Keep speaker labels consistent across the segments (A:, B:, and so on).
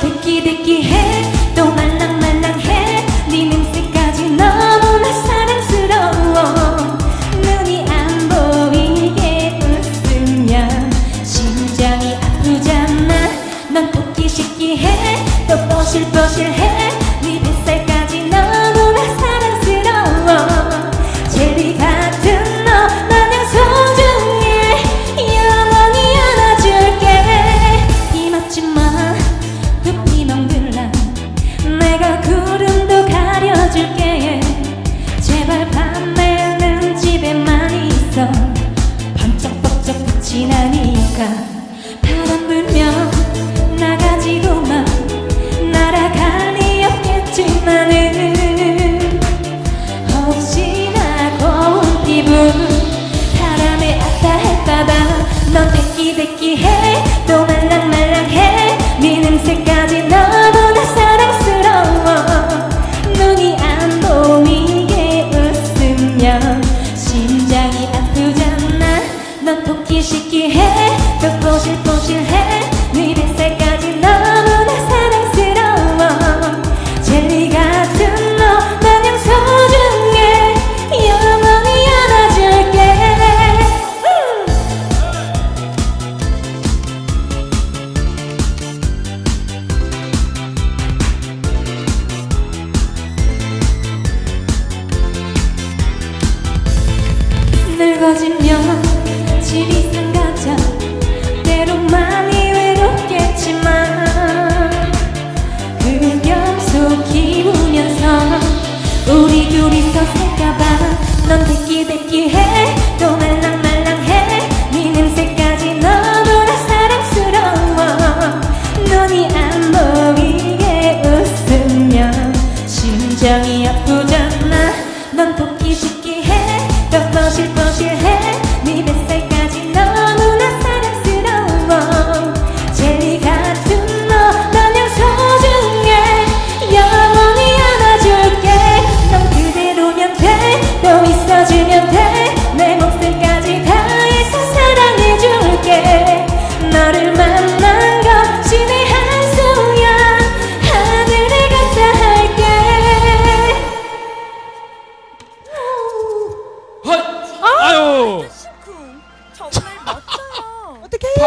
A: 대끼대끼해. 또 말랑말랑해. 네 냄새까지 너무나 사랑스러워. 눈이 안 보이게 웃으면 심장이 아프잖아. 넌 토끼 새끼해. 또 뽀실뽀실해 넌 대끼대끼해. 또 말랑말랑해. 네 냄새까지 너무나 사랑스러워. 눈이 안 보이게 웃으면 심장이 아프잖아. 넌 토끼 새끼해 우리 둘이서 살까봐 넌 대끼 대끼 해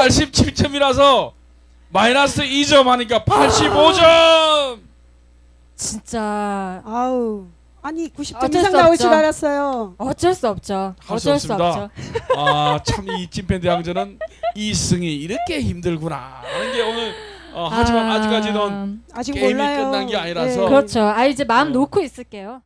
B: 87점이라서 마이너스 2점 하니까 85점
C: 진짜
D: 아우 아니 90점
C: 어쩔
D: 이상
C: 수
D: 나올
C: 없죠.
D: 줄 알았어요.
C: 어쩔 수 없죠.
B: 할수
C: 어쩔 수
B: 없습니다.
C: 없죠.
B: 아참 이 찐팬 대항전은 이 승이 이렇게 힘들구나 하는 게 오늘 어, 하지만
C: 아,
B: 아직까지는
D: 아직
B: 게임이
D: 몰라요.
B: 끝난 게 아니라서
D: 네.
C: 그렇죠. 아 이제 마음 놓고 있을게요.